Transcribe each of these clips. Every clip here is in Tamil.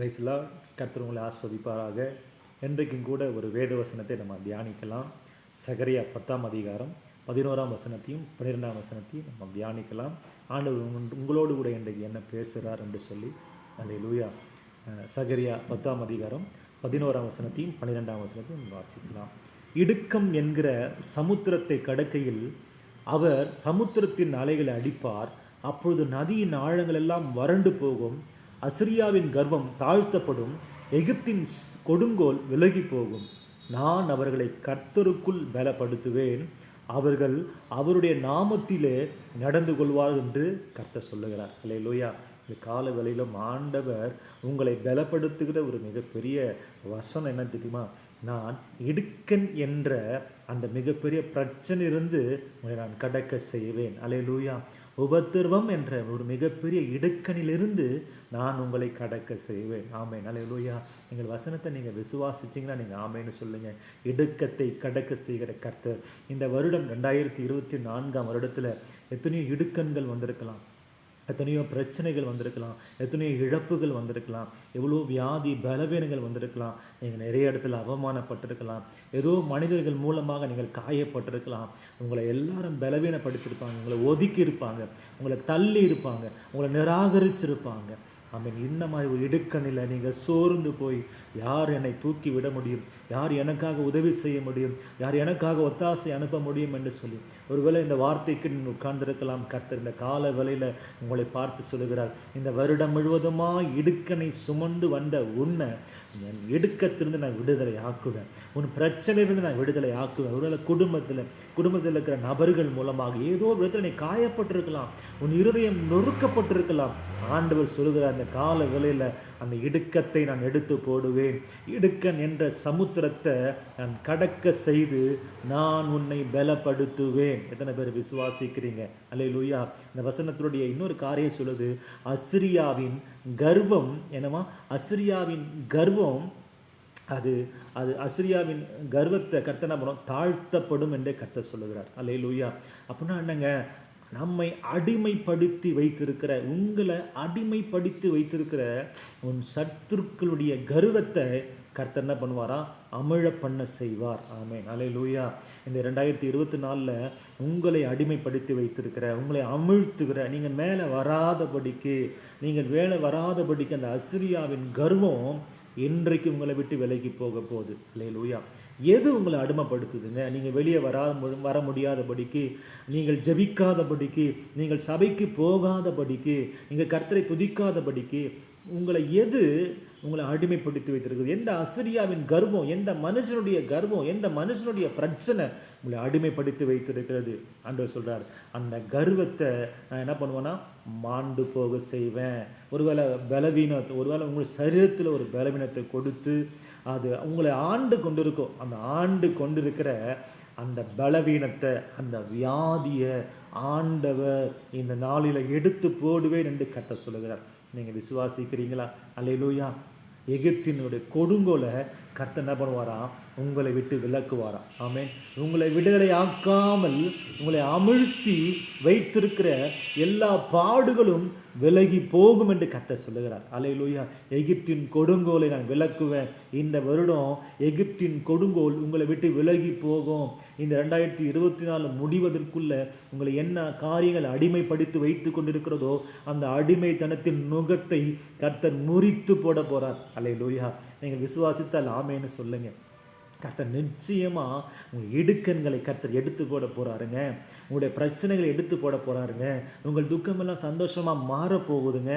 பிரைஸ்லாம் கர்த்தர் உங்களை ஆஸ்வதிப்பாராக. என்றைக்கும் கூட ஒரு வேத வசனத்தை நம்ம தியானிக்கலாம். சகரியா பத்தாம் அதிகாரம் பதினோராம் வசனத்தையும் பன்னிரெண்டாம் வசனத்தையும் நம்ம தியானிக்கலாம். ஆண்டவர் உங்களோடு கூட இன்றைக்கு என்ன பேசுகிறார் என்று சொல்லி அந்த லூயா சகரியா பத்தாம் அதிகாரம் பதினோராம் வசனத்தையும் பன்னிரெண்டாம் வசனத்தையும் வாசிக்கலாம். இடுக்கம் என்கிற சமுத்திரத்தை கடக்கையில் அவர் சமுத்திரத்தின் அலைகளை அடிப்பார். அப்பொழுது நதியின் ஆழங்கள் எல்லாம் வறண்டு போகும். அசிரியாவின் கர்வம் தாழ்த்தப்படும் எகிப்தின் கொடுங்கோல் விலகி போகும். நான் அவர்களை கர்த்தருக்குள் பலப்படுத்துவேன். அவர்கள் அவருடைய நாமத்திலே நடந்து கொள்வார் என்று கர்த்தர் சொல்லுகிறார். அல்லேலூயா இந்த கால வேளையிலும் ஆண்டவர் உங்களை பலப்படுத்துகிற ஒரு மிகப்பெரிய வசனம் என்ன தெரியுமா? நான் இடுக்கன் என்ற அந்த மிகப்பெரிய பிரச்சனையிலிருந்து உங்களை நான் கடக்க செய்வேன். அல்லேலூயா உபத்திரவம் என்ற ஒரு மிகப்பெரிய இடுக்கணிலிருந்து நான் உங்களை கடக்க செய்வேன். ஆமேன். அல்லேலூயா எங்கள் வசனத்தை நீங்கள் விசுவாசிச்சிங்கன்னா நீங்கள் ஆமைன்னு சொல்லுங்கள் இடுக்கத்தை கடக்க செய்கிற கர்த்தர். இந்த வருடம் ரெண்டாயிரத்தி இருபத்தி நான்காம் வருடத்தில் எத்தனையோ இடுக்கண்கள் வந்திருக்கலாம். எத்தனையோ பிரச்சனைகள் வந்திருக்கலாம் எத்தனையோ இழப்புகள் வந்திருக்கலாம் எவ்வளோ வியாதி பலவீனங்கள் வந்திருக்கலாம் நீங்கள் நிறைய இடத்துல அவமானப்பட்டிருக்கலாம் ஏதோ மனிதர்கள் மூலமாக நீங்கள் காயப்பட்டிருக்கலாம் உங்களை எல்லாரும் பலவீனப்படுத்தியிருப்பாங்க உங்களை ஒதுக்கி இருப்பாங்க உங்களை தள்ளி இருப்பாங்க உங்களை நிராகரிச்சிருப்பாங்க. ஆமீன். இந்த மாதிரி ஒரு இடுக்கணில் நீங்கள் சோர்ந்து போய் யார் என்னை தூக்கி விட முடியும்? யார் எனக்காக உதவி செய்ய முடியும்? யார் எனக்காக ஒத்தாசை அனுப்ப முடியும் என்று சொல்லி. ஒருவேளை இந்த வார்த்தைக்கு நீங்கள் உட்கார்ந்திருக்கலாம். கர்த்தர் இந்த கால வேலையில் உங்களை பார்த்து சொல்லுகிறார். இந்த வருடம் முழுவதுமாக இடுக்கனை சுமந்து வந்த உன்னை என் இடுக்கத்திலிருந்து நான் விடுதலை ஆக்குவேன். உன் பிரச்சனையிலிருந்து நான் விடுதலை ஆக்குவேன். ஒருவேளை குடும்பத்தில் குடும்பத்தில் இருக்கிற நபர்கள் மூலமாக ஏதோ ஒரு விதத்தில் நீ காயப்பட்டிருக்கலாம். உன் இருதயம் நொறுக்கப்பட்டிருக்கலாம். ஆண்டவர் சொல்லுகிறார் அந்த கால வேளையில் அந்த இடுக்கத்தை நான் எடுத்து போடுவேன். இடுக்கன் என்ற சமுத்திரத்தை நான் கடக்க செய்து நான் உன்னை பலப்படுத்துவேன். எத்தனை பேர் விசுவாசிக்கிறீங்க? அல்லேலூயா. இந்த வசனத்தினுடைய இன்னொரு காரியம் சொல்லுது அசிரியாவின் கர்வம் என்னவா? அசிரியாவின் கர்வம் அது அது அசிரியாவின் கர்வத்தை கர்த்தனா பண்ணும்? தாழ்த்தப்படும் என்றே கர்த்த சொல்லுகிறார். அல்லேலூயா. அப்படின்னா என்னங்க? நம்மை அடிமைப்படுத்தி வைத்திருக்கிற உங்களை அடிமைப்படுத்தி வைத்திருக்கிற உன் சத்துருக்களுடைய கர்வத்தை கர்த்தர் என்ன பண்ணுவாரா? அமிழ பண்ண செய்வார். ஆமே அலை லூயா இந்த ரெண்டாயிரத்தி இருபத்தி நாலில் உங்களை அடிமைப்படுத்தி வைத்திருக்கிற உங்களை அமிழ்த்துகிற நீங்கள் மேலே வராதபடிக்கு நீங்கள் வேலை வராதபடிக்கு அந்த அசிரியாவின் கர்வம் இன்றைக்கு உங்களை விட்டு விலகி போக போகுது. அல்லேலூயா. எது உங்களை அடிமைப்படுத்துதுங்க? நீங்கள் வெளியே வராத வர முடியாதபடிக்கு நீங்கள் ஜெபிக்காதபடிக்கு நீங்கள் சபைக்கு போகாதபடிக்கு நீங்கள் கர்த்தரை துதிக்காதபடிக்கு உங்களை எது உங்களை அடிமைப்படுத்தி வைத்திருக்குது. எந்த அசிரியாவின் கர்வம் எந்த மனுஷனுடைய கர்வம் எந்த மனுஷனுடைய பிரச்சனை உங்களை அடிமைப்படுத்தி வைத்திருக்கிறது. ஆண்டவர் சொல்கிறார் அந்த கர்வத்தை நான் என்ன பண்ணுவேன்னா மாண்டு போக செய்வேன். ஒருவேளை பலவீனத்தை ஒருவேளை உங்களுக்கு சரீரத்தில் ஒரு பலவீனத்தை கொடுத்து அது உங்களை ஆண்டு கொண்டு இருக்கும் அந்த ஆண்டு கொண்டு இருக்கிற அந்த பலவீனத்தை அந்த வியாதியை ஆண்டவர் இந்த நாளில் எடுத்து போடுவேன் என்று கத்த சொல்லுகிறார். நீங்கள் விசுவாசிக்கிறீங்களா? அல்லையிலூயா எகிப்தினுடைய கொடுங்கோலை கர்த்தர் என்ன பண்ணுவாராம் உங்களை விட்டு விலக்குவாராம் ஆமேன். உங்களை விடுதலை ஆக்காமல் உங்களை அமிழ்த்தி வைத்திருக்கிற எல்லா பாடுகளும் விலகி போகும் என்று கர்த்தர் சொல்லுகிறார். அலை லூயா எகிப்தின் கொடுங்கோலை நான் விலக்குவேன். இந்த வருடம் எகிப்தின் கொடுங்கோல் உங்களை விட்டு விலகி போகும். இந்த ரெண்டாயிரத்தி இருபத்தி நாலு முடிவதற்குள்ள உங்களை என்ன காரியங்கள் அடிமைப்படுத்தி வைத்து கொண்டிருக்கிறதோ அந்த அடிமைத்தனத்தின் நுகத்தை கர்த்தர் முறித்து போட போகிறார் அலை லூயா நீங்கள் விசுவாசித்தால் ஆமேன்னு சொல்லுங்கள் கர்த்தர் நிச்சயமாக உங்கள் இடுக்கண்களை கர்த்தர் எடுத்து போட போகிறாருங்க உங்களுடைய பிரச்சனைகளை எடுத்து போட போகிறாருங்க உங்கள் துக்கமெல்லாம் சந்தோஷமாக மாறப்போகுதுங்க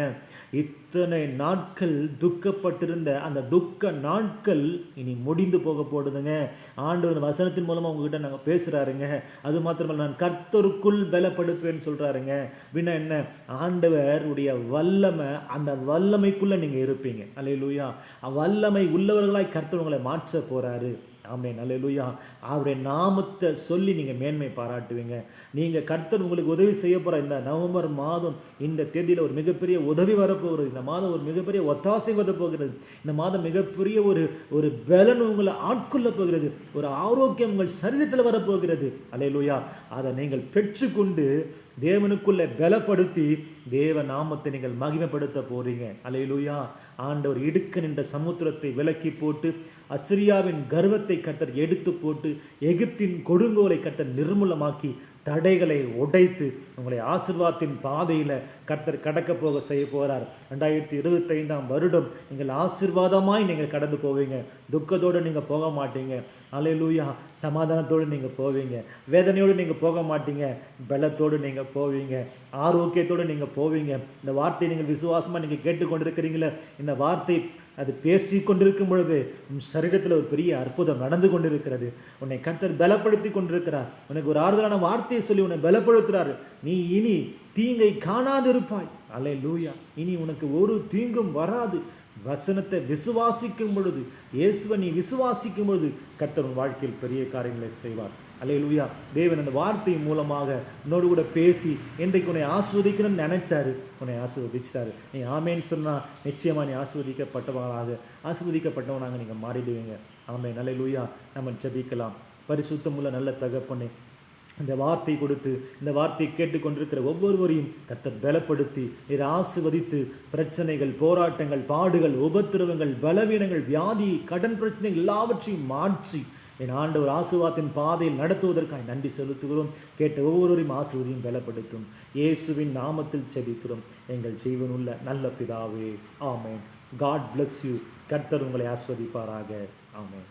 இத்தனை நாட்கள் துக்கப்பட்டிருந்த அந்த துக்க நாட்கள் இனி முடிந்து போக போடுதுங்க ஆண்டவர் வசனத்தின் மூலமாக உங்ககிட்ட நாங்கள் பேசுகிறாருங்க அது மாத்திரமல்ல நான் கர்த்தருக்குள் பலப்படுத்துவேன்னு சொல்கிறாருங்க அப்படின்னா என்ன? ஆண்டவர் உடைய வல்லமை அந்த வல்லமைக்குள்ளே நீங்கள் இருப்பீங்க. அல்லேலூயா. வல்லமை உள்ளவர்களாய் கர்த்தர் உங்களை மாற்ற போகிறாரு ஆமென். லூயா அவருடைய நாமத்தை சொல்லி நீங்கள் மேன்மை பாராட்டுவீங்க. நீங்கள் கர்த்தர் உங்களுக்கு உதவி செய்ய போகிற இந்த நவம்பர் மாதம் இந்த தேதியில் ஒரு மிகப்பெரிய உதவி வரப்போகிறது இந்த மாதம் ஒரு மிகப்பெரிய ஒத்தாசை வரப்போகிறது. இந்த மாதம் மிகப்பெரிய ஒரு ஒரு பலன் உங்களை ஆட்கொள்ள போகிறது. ஒரு ஆரோக்கியம் உங்கள் சரீரத்தில் வரப்போகிறது. அல்லேலூயா. அதை நீங்கள் பெற்றுக்கொண்டு தேவனுக்குள்ளே பலப்படுத்தி தேவ நாமத்தை நீங்கள் மகிமைப்படுத்த போகிறீங்க அலையிலுயா ஆண்டவர் இடுக்க நின்ற சமுத்திரத்தை விலக்கி போட்டு அசிரியாவின் கர்வத்தை கர்த்தர் எடுத்து போட்டு எகிப்தின் கொடுங்கோலை கத்தர் நிர்மூலமாக்கி தடைகளை உடைத்து உங்களை ஆசிர்வாதத்தின் பாதையில் கர்த்தர் கடக்க போக செய்ய போகிறார் ரெண்டாயிரத்தி இருபத்தைந்தாம் வருடம் நீங்கள் ஆசிர்வாதமாய் நீங்கள் கடந்து போவீங்க. துக்கத்தோடு நீங்கள் போக மாட்டீங்க. அலையிலூயா சமாதானத்தோடு நீங்கள் போவீங்க. வேதனையோடு நீங்கள் போக மாட்டீங்க. பலத்தோடு நீங்கள் போவீங்க. ஆரோக்கியத்தோடு நீங்கள் போவீங்க. இந்த வார்த்தையை நீங்கள் விசுவாசமாக நீங்கள் கேட்டுக்கொண்டிருக்கிறீங்களே இந்த வார்த்தை அது பேசி கொண்டிருக்கும் பொழுது உன் சரீரத்தில் ஒரு பெரிய அற்புதம் நடந்து கொண்டிருக்கிறது. உன்னை கர்த்தர் பலப்படுத்தி கொண்டிருக்கிறார். உனக்கு ஒரு ஆறுதலான வார்த்தையை சொல்லி உன்னை பலப்படுத்துகிறார் நீ இனி தீங்கை காணாதிருப்பாய். அலை லூயா இனி உனக்கு ஒரு தீங்கும் வராது. வசனத்தை விசுவாசிக்கும் பொழுது இயேசுவை நீ விசுவாசிக்கும் பொழுது கர்த்தர் வாழ்க்கையில் பெரிய காரியங்களை செய்வார். அல்லேலூயா தேவன் அந்த வார்த்தை மூலமாக உன்னோடு கூட பேசி இன்றைக்கு உன்னை ஆஸ்வதிக்கணும்னு நினைச்சாரு. உன்னை ஆஸ்வதிச்சிட்டாரு நீ ஆமேன்னு சொன்னால் நிச்சயமாக நீ ஆஸ்வதிக்கப்பட்டவனாக ஆஸ்வதிக்கப்பட்டவனாக நீங்கள் மாறிடுவீங்க. ஆமே நல்ல நம்ம ஜபிக்கலாம். பரிசுத்தமுள்ள நல்ல தகப்பண்ணே இந்த வார்த்தை கொடுத்து இந்த வார்த்தை கேட்டுக்கொண்டிருக்கிற ஒவ்வொருவரையும் கர்த்தர் பலப்படுத்தி இதை ஆசிர்வதித்து பிரச்சனைகள் போராட்டங்கள் பாடுகள் உபத்திரவங்கள் பலவீனங்கள் வியாதி கடன் பிரச்சனைகள் எல்லாவற்றையும் மாற்றி என் ஆண்டவர் ஆசுவாத்தின் பாதையில் நடத்துவதற்காக நன்றி செலுத்துகிறோம். கேட்ட ஒவ்வொருவரையும் ஆசீர்வதியும் பலப்படுத்தும். இயேசுவின் நாமத்தில் செபிக்கிறோம். எங்கள் ஜீவனுள்ள நல்ல பிதாவே ஆமேன். காட் பிளஸ் யூ கர்த்தர் உங்களை ஆஸ்வதிப்பாராக. ஆமேன்.